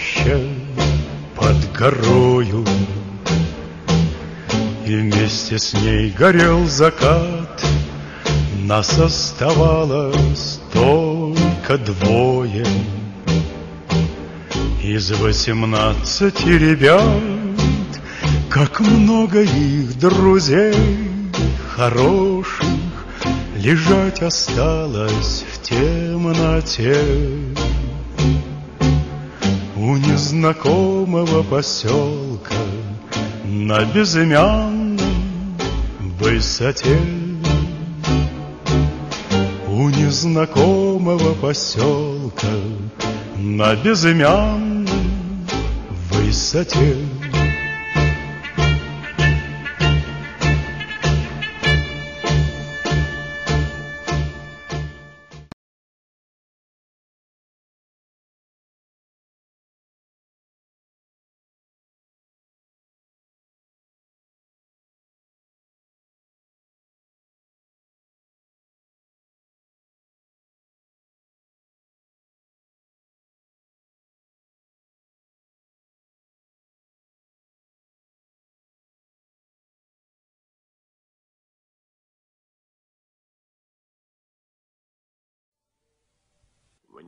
Роща под горою, И вместе с ней горел закат. Нас оставалось только двое. Из восемнадцати ребят, Как много их друзей хороших Лежать осталось в темноте У незнакомого поселка На безымянной высоте. У незнакомого поселка На безымянной высоте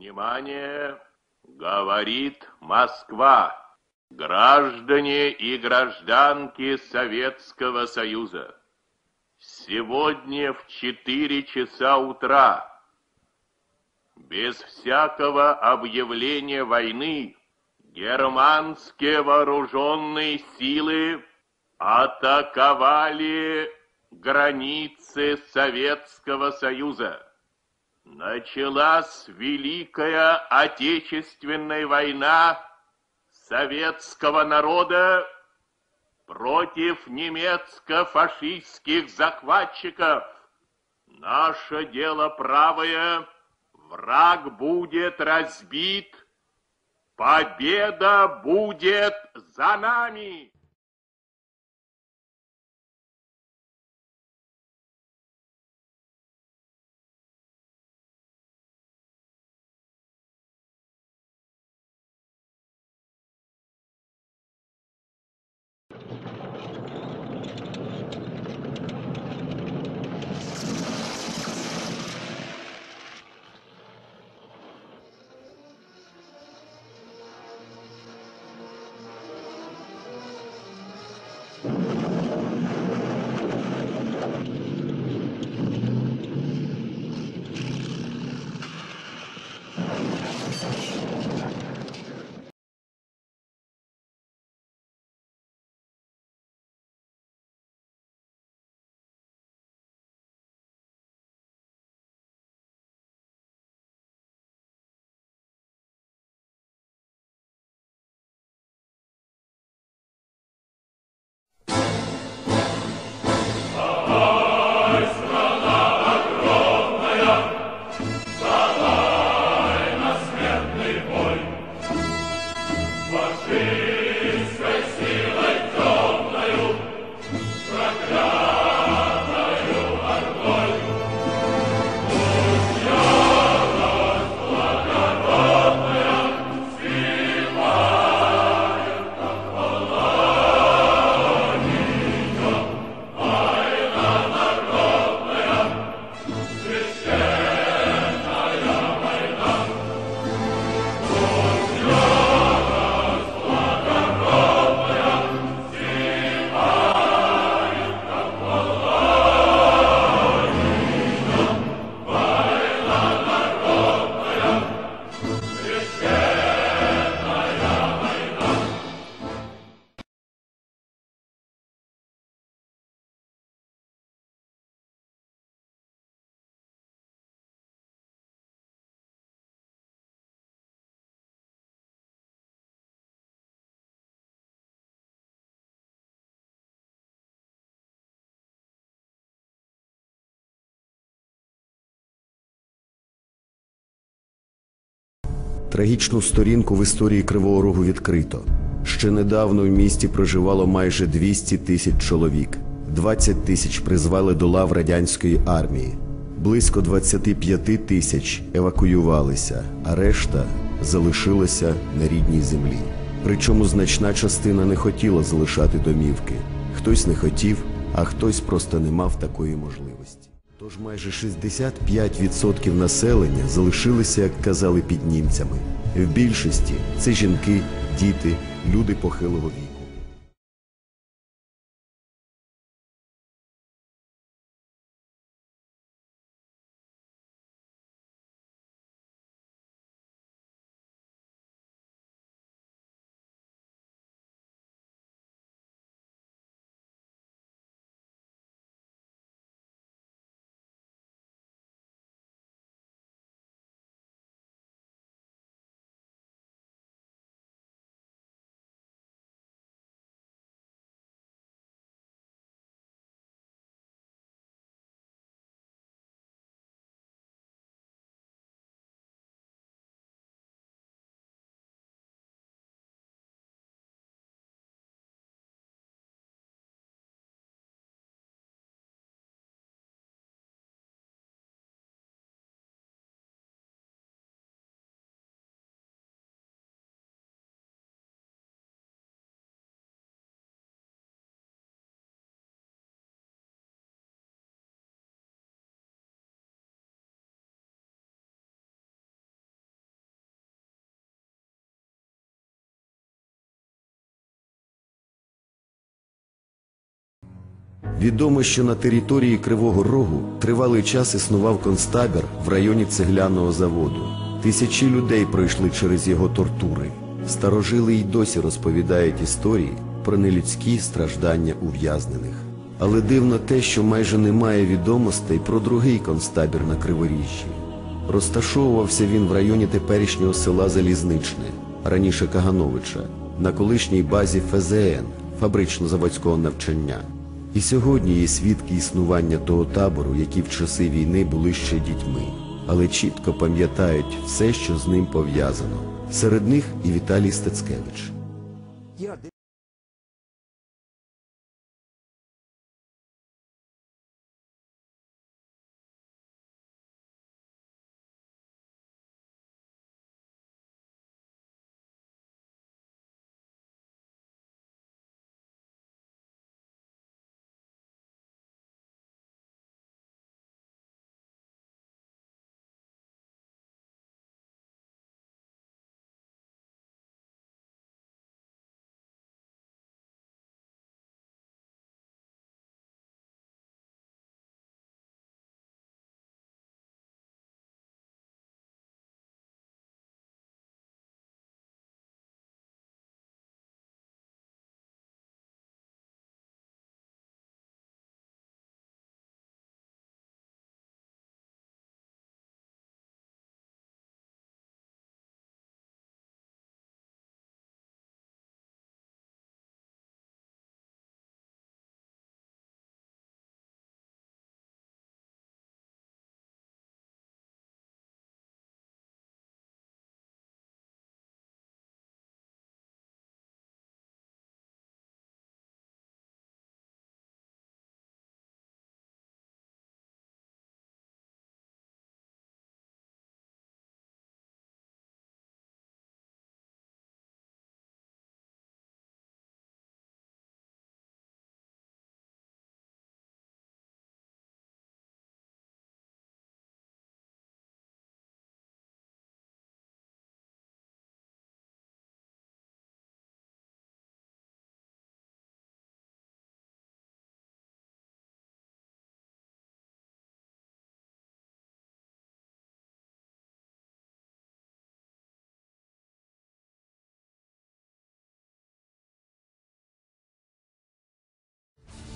Внимание! Говорит Москва! Граждане и гражданки Советского Союза! Сегодня в 4 часа утра без всякого объявления войны германские вооруженные силы атаковали границы Советского Союза. Началась Великая Отечественная война советского народа против немецко-фашистских захватчиков. Наше дело правое, враг будет разбит, победа будет за нами. Трагічну сторінку в історії Кривого Рогу відкрито. Ще недавно в місті проживало майже 200 тисяч чоловік. 20 тисяч призвали до лав радянської армії. Близько 25 тисяч евакуювалися, а решта залишилася на рідній землі. Причому значна частина не хотіла залишати домівки. Хтось не хотів, а хтось просто не мав такої можливості. Тож майже 65% населення залишилися, як казали, під німцями. В більшості це жінки, діти, люди похилого віку. Відомо, що на території Кривого Рогу тривалий час існував концтабір в районі цегляного заводу. Тисячі людей пройшли через його тортури. Старожили й досі розповідають історії про нелюдські страждання ув'язнених. Але дивно те, що майже немає відомостей про другий концтабір на Криворіжжі. Розташовувався він в районі теперішнього села Залізничне, раніше Кагановича, на колишній базі ФЗН фабрично-заводського навчання. І сьогодні є свідки існування того табору, які в часи війни були ще дітьми, але чітко пам'ятають все, що з ним пов'язано. Серед них і Віталій Стецкевич.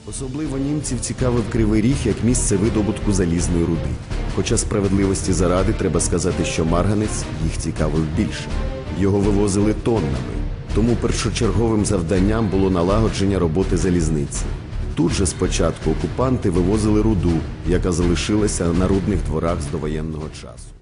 Особливо німців цікавив Кривий Ріг як місце видобутку залізної руди. Хоча справедливості заради треба сказати, що марганець їх цікавив більше. Його вивозили тоннами, тому першочерговим завданням було налагодження роботи залізниці. Тут же спочатку окупанти вивозили руду, яка залишилася на рудних дворах з довоєнного часу.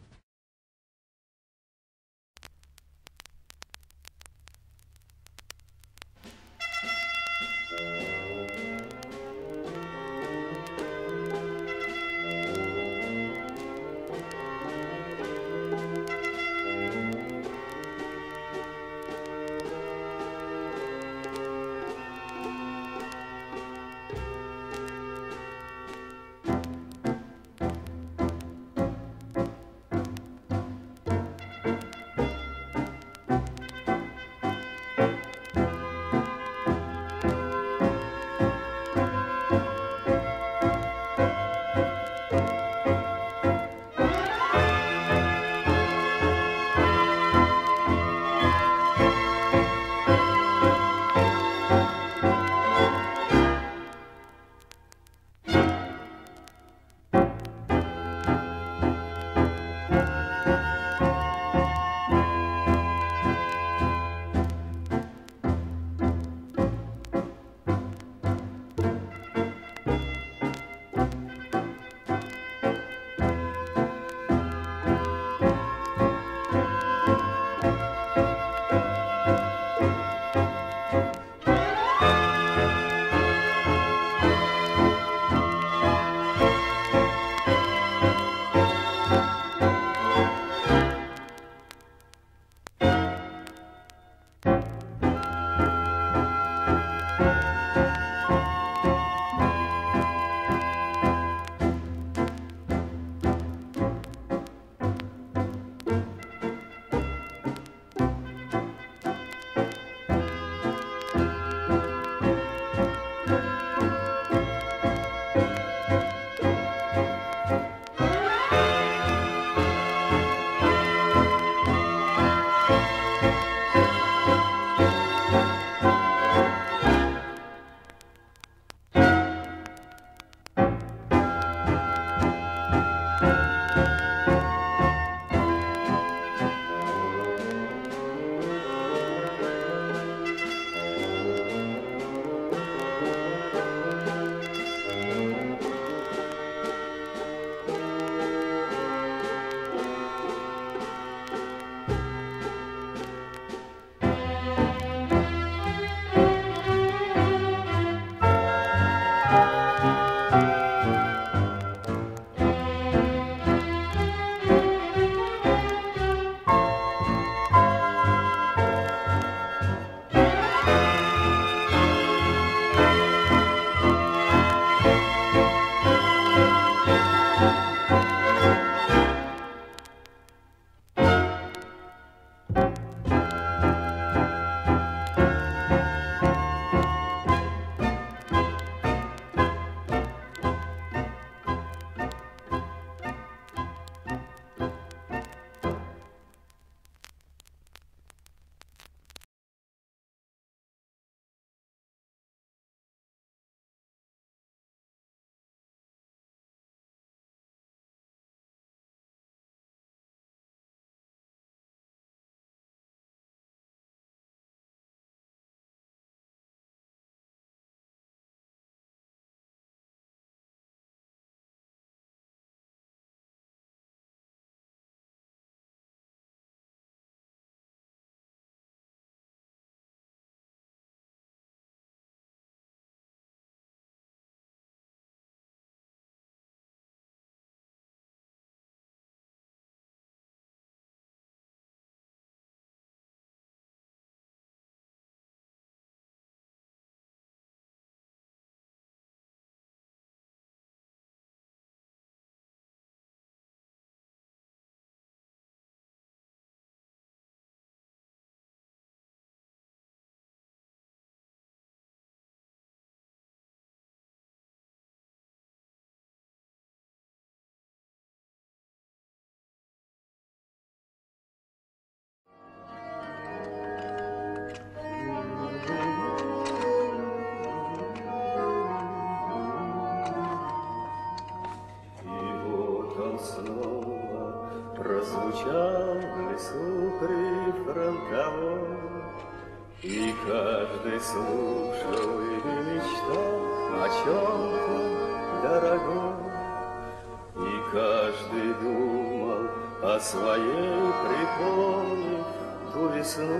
Своей, припомнив ту весну.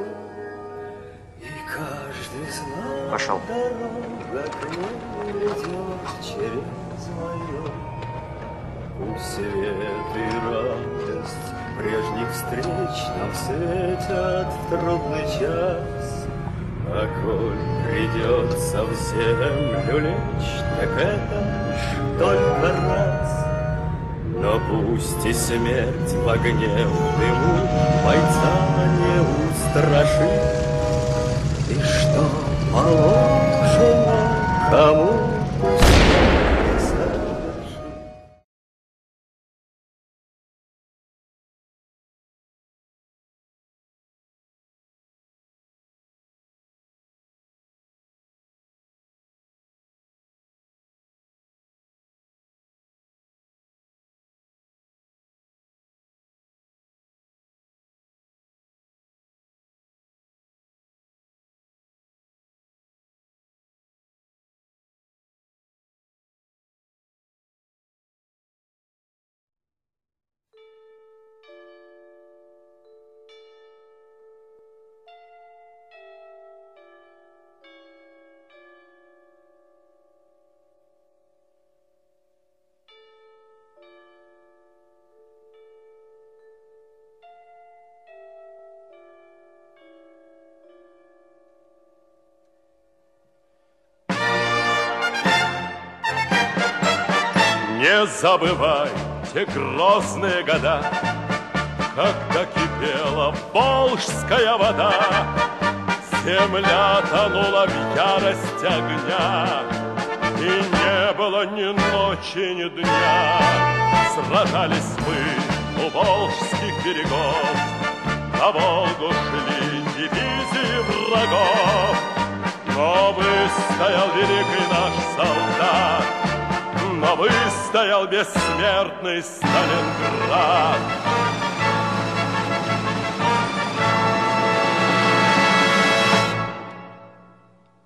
И каждый знал, Пошел. дорога к ней ведет через мою. Пусть свет и радость прежних встреч нам светят в трудный час. А коль придется в землю лечь, так это ж только раз. Но пусть и смерть в огне, в дыму бойца не устрашит, И что положено кому забывай те грозные года, Когда кипела волжская вода, Земля тонула в ярость огня, И не было ни ночи, ни дня. Сражались мы у волжских берегов, На Волгу шли дивизии врагов, Но выстоял великий наш солдат, выстоял бессмертный Сталинград.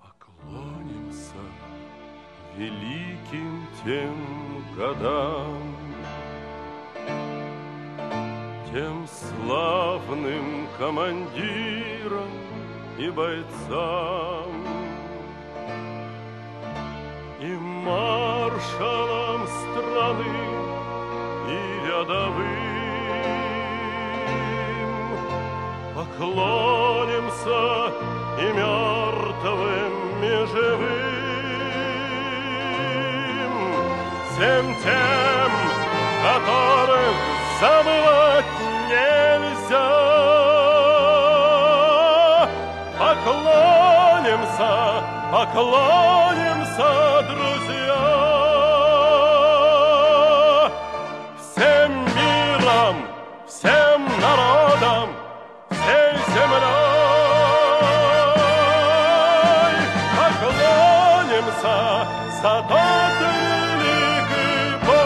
Поклонимся великим тем годам, Тем славным командирам и бойцам, и маршалам страны, и рядовым. Поклонимся и мертвым, и живым, всем тем, которых забывать нельзя. Поклонимся, поклонимся, Тот великий бой.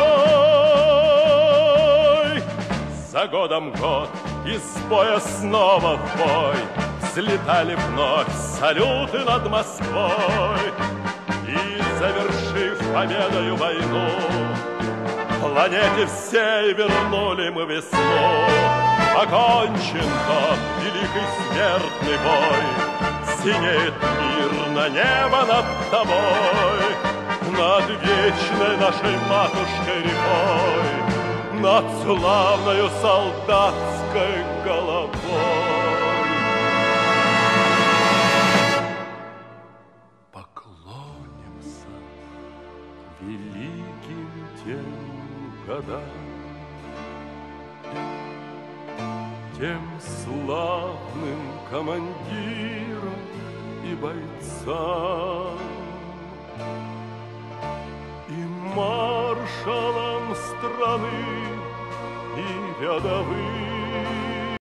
За годом год из боя снова в бой. Взлетали вновь салюты над Москвой. И, завершив победою войну Планете всей вернули мы весну. Окончен тот великий смертный бой. Синеет мирно небо над тобой Над вечной нашей матушкой рекой над славною солдатской головой. Поклонимся великим тем годам, Тем славным командирам и бойцам, и маршалам страны, и рядовым.